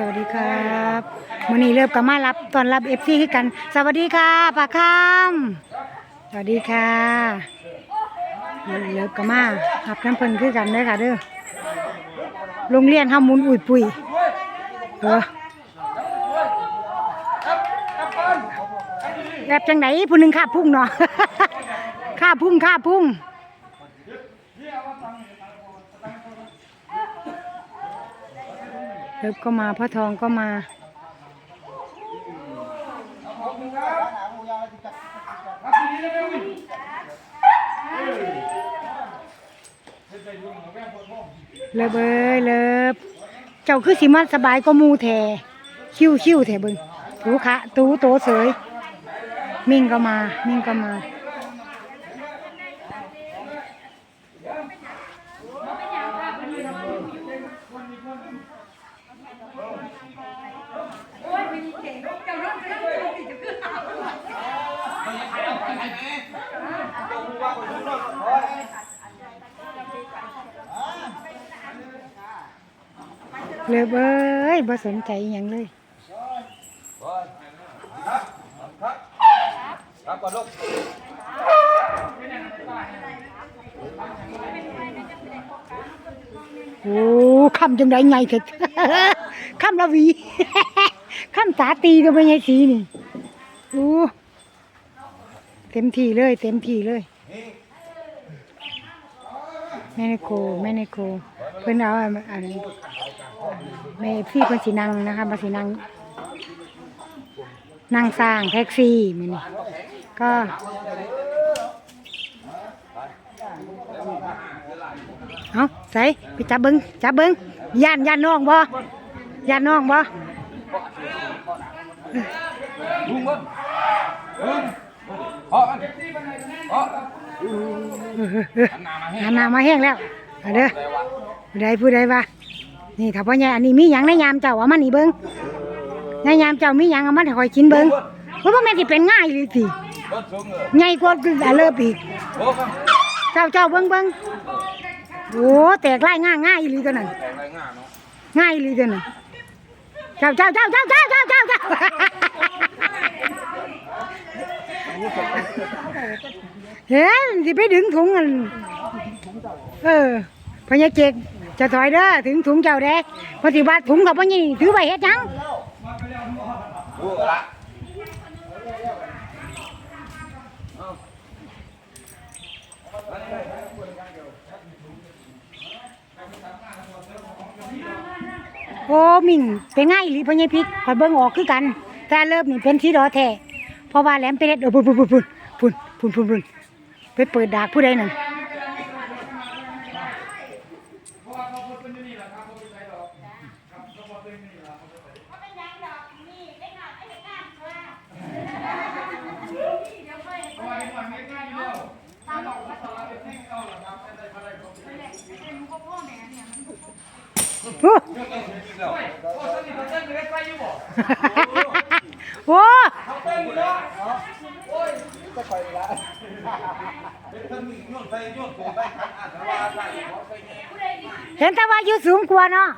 สวัสดีครับมื้อนี้เริ่มกับมารับตอนรับเอฟซีคือกัน สวัสดีค่ะปากคำสวัสดีค่ะมื้อนี้เริ่มกับมารับน้ำเพิ่นคือกันเด้ค่ะเด้อโรงเรียนเฮามุนอุ่ยปุยเออแบบจังไหนผู้หนึ่งข้าพุ่งเนาะข้าพุ่งข้าพุ่ง เลิฟก็มาพ่อทองก็มาเลิฟเอ้ยเลิฟเจ้าคือสิมาสบายก็มูแทคิ้วคิ้วแทบึงถูขะตูโตเสยมิ่งก็มา มิ่งก็มา เลิฟเอ้ยบ่สนใจอย่างเลยรับก่อนลูกโอ้คำจังไดไงเถิดคำละวีคำสาตีก็ไม่ใช่สีนี่โอ้ ต็มที่เลย เต็มที่เลยแม่ในโคแม่ในโคเพิ่อนเอาอันแม่พี่เพิ่นสินั่งนะคะมาสินั่งนั่งสร้างแท็กซี่มื้อนี้ก็เอาใส่ไปจับเบิ้งจับเบิ้งย่านย่านน้องบ่ย่านน้องบ่ลุงบิ้ หันหน้ามาให้หันหน้ามาแห้งแล้วเอาเด้อผู้ใดผู้ใดว่านี่ถ้าพ่อใหญ่อันนี้มีหยังในยามเจ้าเอามานี่เบิ้งในยามเจ้ามีหยังเอามาให้คอยกินเบิ้งเพราะว่าแม่นสิเป็นง่ายเลยสิงสูงเลยใหญ่กว่าแต่เลิบอีกเจ้าเจ้าเบิ้งเบิ้งโอ้แตกไล่ง่ายง่ายอีหลีตัวนั้นแต่งไรง่ายเนาะง่ายตัวนั้นเจ้าเจ้าเจ้าเจ้าเจ้าเจ้าเจ้า เฮ้ยสิไปดึงถุงกันเออพญาเจกจะถอยเด้อถึงถุงเจ้าแดกปฏิบัติถุงกับพญาถือไปเฮ็ดยังโอ้มิงเป็นง่ายหรือพญาพิกคอยเบิ่งออกคือกันแต่เริ่มนี่เป็นสีดอแท้ พราะว่าแหลมเปเด็ดเออปุ่นปุ่นปุ่นปุ่นปุ่นปุ่นไปเปิดดาบผู้ใดหนึ่ง เห็นแต่ว่าอยู่สูงกว่าเนาะ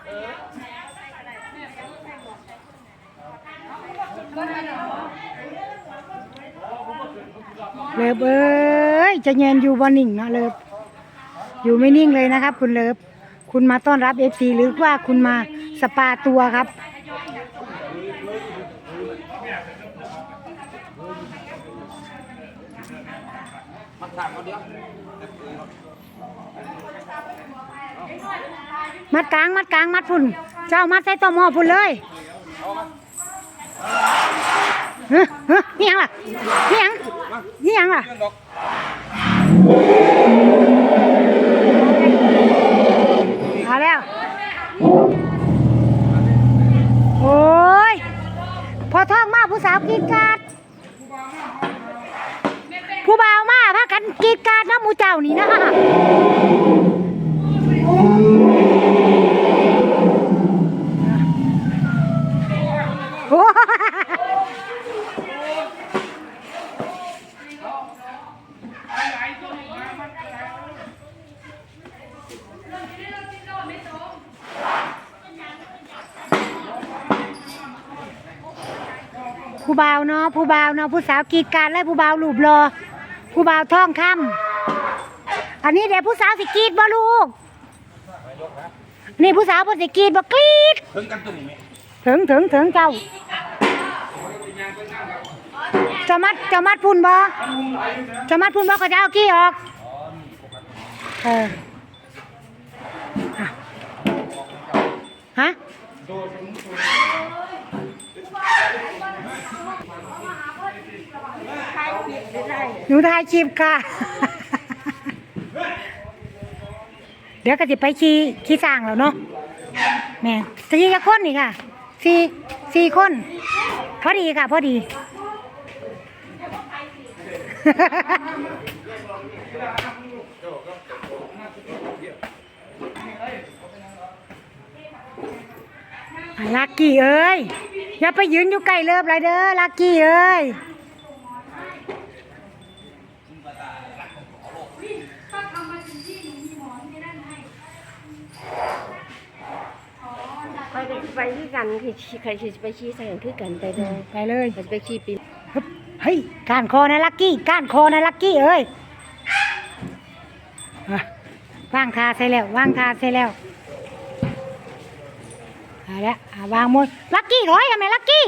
เลิฟเอ้ยจะเย็นอยู่บ่นิ่งนะเลิฟอยู่ไม่นิ่งเลยนะครับ คุณเลิฟคุณมาต้อนรับเอฟซีหรือว่าคุณมาสปาตัวครับ มันถามเดียวมัดกลางมัดกลางมัดพุ่น เจ้ามัดใส่ต่อหม้อพุ่นเลยเฮ้ยเฮ้ยนี่ยังล่ะนี่ยังนี่ยังล่ะ เรื่องดอก เอาแล้ว โอ้ย พอท้องมาผู้สาวกรีดกราดผู้บ่าวมาพากันกรีดกราดนะหมูเจ้านี่นะโอ้ ผู้บ่าวเนาะผู้บ่าวเนาะผู้สาวกีดการและผู้บ่าวรูปรอ ผู้บ่าวท่องคำอันนี้เดี๋ยวผู้สาวสิกรีดบ่ลูก นี่ผู้สาวเพิ่นสิกรีดบ่กรีดถึงกันตัวนี้ไหมถึงถึงถึงเจ้าจะมัดจะมัดพุ่นบ่จะมัดพุ่นบ่ก็จะเอากี้ออกเออฮะ หนูถ่ายคลิปค่ะ เดี๋ยวก็จะไปขี่ขี่สร้างแล้วเนาะแม่สี่คนนี่ค่ะสี่สี่คน พอดีค่ะ พอดี ลักกี้เอ้ย อย่าไปยืนอยู่ใกล้เลิฟไรเด้อลักกี้เอ้ย ไปไปคือกันคือใครสิไปชี้ใส่กันคือกันไปเลยไปเลยมันไปชี้ปีฮึบเฮ้ยก้านคอนะลักกี้ก้านคอนะลักกี้เอ้ยอะว่างทาใส่แล้วว่างทาใส่แล้วเอาละอะวางหมดลักกี้ร้อยทำไมลักกี้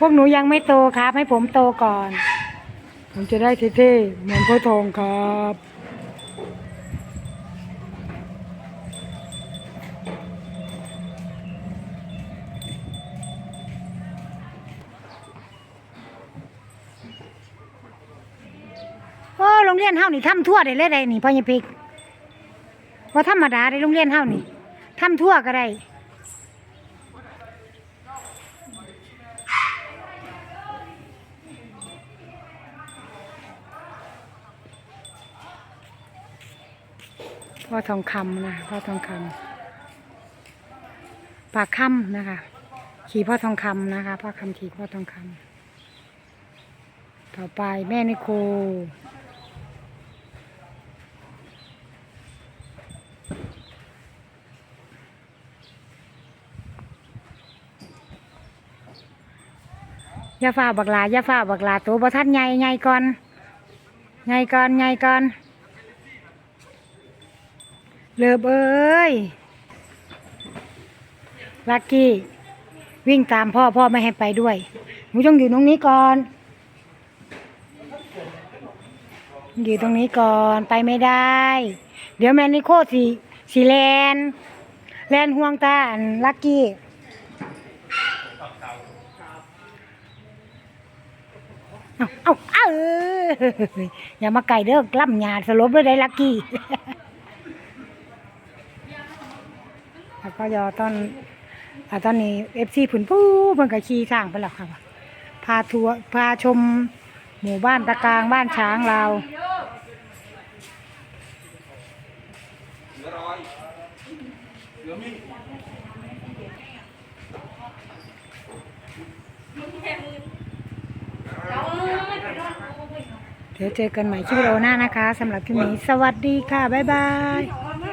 พวกหนูยังไม่โตครับ ให้ผมโตก่อน ผมจะได้เท่ๆเหมือนพ่อทองครับโอ้โรงเรียนเฮานี่ทำทั่วได้เลยได้นี่พ่อใหญ่พิกว่าธรรมดาได้โรงเรียนเฮานี่ทำทั่วก็ได้ พ่อทองคำนะพ่อทองคำปากค่ำนะคะ ขี่พ่อทองคำนะคะพ่อคำขี่พ่อทองคำต่อไปแม่นิโคย่าฝ้าบักลาย่าฝ้าบักลาตัวบ่ทันใหญ่ใหญ่ก่อนใหญ่ก่อนใหญ่ก่อน เลิบเอ้ยลักกี้ วิ่งตามพ่อพ่อไม่ให้ไปด้วยหนูต้องอยู่ตรงนี้ก่อน อยู่ตรงนี้ก่อนไปไม่ได้ เดี๋ยวแมนนิโคสีสีแลนแลนห่วงตาลักกี้เอาเอาเอออย่ามาไก่เด้อกล้ำหยาดสลบเลยได้ลักกี้ แล้วก็ยอตอนอตอนนี้เอฟซีผุนปู้เพิ่นก็ขี่สร้างไปแล้วค่ะ พาทัวร์พาชมหมู่บ้านตะกางบ้านช้างเราเดี๋ยวเจอกันใหม่คลิปโอหน้านะคะสำหรับคลิปนี้ สวัสดีค่ะ บ๊ายบาย